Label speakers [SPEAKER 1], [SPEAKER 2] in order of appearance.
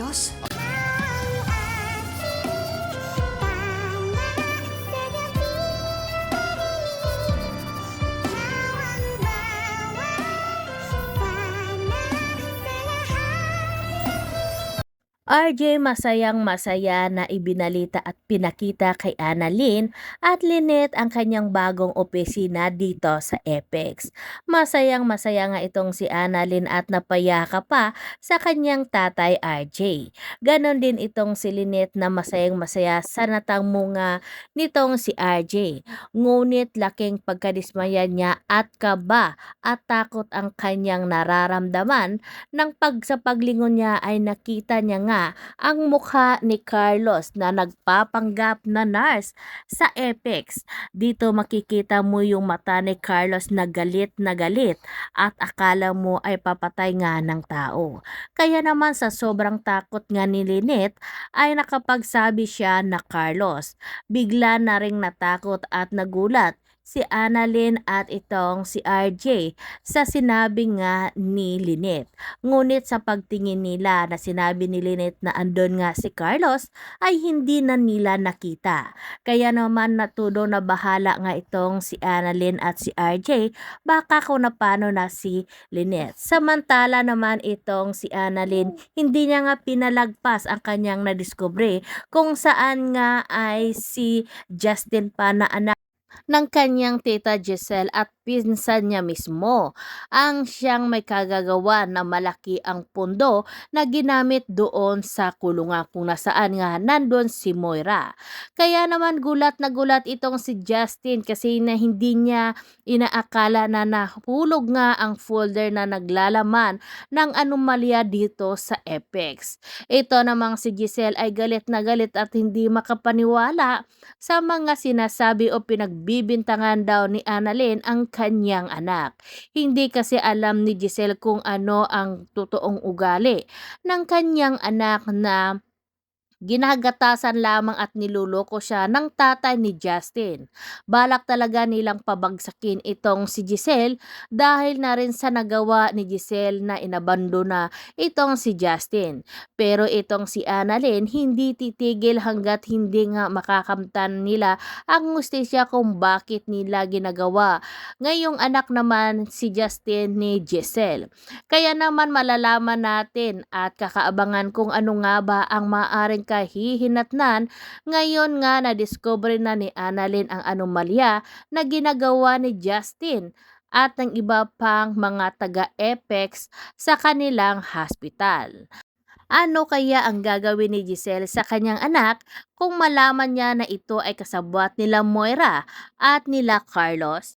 [SPEAKER 1] Carlos?
[SPEAKER 2] RJ masayang masaya na ibinalita at pinakita kay Annalyn at Lynette ang kanyang bagong opisina dito sa Apex. Masayang masaya nga itong si Annalyn at napayaka pa sa kanyang tatay RJ. Ganon din itong si Lynette na masayang masaya sa natamunga nitong si RJ. Ngunit laking pagkadismaya niya at kaba at takot ang kanyang nararamdaman nang pag sa paglingon niya ay nakita niya nga ang mukha ni Carlos na nagpapanggap na nurse sa Apex. Dito makikita mo yung mata ni Carlos na galit na galit at akala mo ay papatay nga ng tao. Kaya naman sa sobrang takot nga ni Lynette ay nakapagsabi siya na Carlos. Bigla na ring natakot at nagulat si Annalyn at itong si RJ sa sinabi nga ni Lynette. Ngunit sa pagtingin nila na sinabi ni Lynette na andon nga si Carlos ay hindi na nila nakita. Kaya naman natudo na bahala nga itong si Annalyn at si RJ baka kung na paano na si Lynette. Samantala naman itong si Annalyn hindi niya nga pinalagpas ang kanyang nadiskubre kung saan nga ay si Justin pa na anak ng kanyang tita Giselle at pinsan niya mismo ang siyang may kagagawa na malaki ang pundo na ginamit doon sa kulungan kung nasaan nga nandun si Moira. Kaya naman gulat na gulat itong si Justin kasi na hindi niya inaakala na nahulog nga ang folder na naglalaman ng anomalya dito sa Apex. Ito namang si Giselle ay galit na galit at hindi makapaniwala sa mga sinasabi o pinagbibintangan daw ni Annalyn ang kanyang anak. Hindi kasi alam ni Giselle kung ano ang totoong ugali ng kanyang anak na ginagatasan lamang at niluloko siya ng tatay ni Justin. Balak talaga nilang pabagsakin itong si Giselle dahil na rin sa nagawa ni Giselle na inabandona itong si Justin. Pero itong si Annalyn hindi titigil hanggat hindi nga makakamtan nila ang justisya kung bakit nila ginagawa. Ngayong anak naman si Justin ni Giselle. Kaya naman malalaman natin at kakaabangan kung ano nga ba ang maaring kahihinatnan. Ngayon nga na-discover na ni Annalyn ang anomalya na ginagawa ni Justin at ng iba pang mga taga-Apex sa kanilang hospital. Ano kaya ang gagawin ni Giselle sa kanyang anak kung malaman niya na ito ay kasabwat nila Moira at nila Carlos?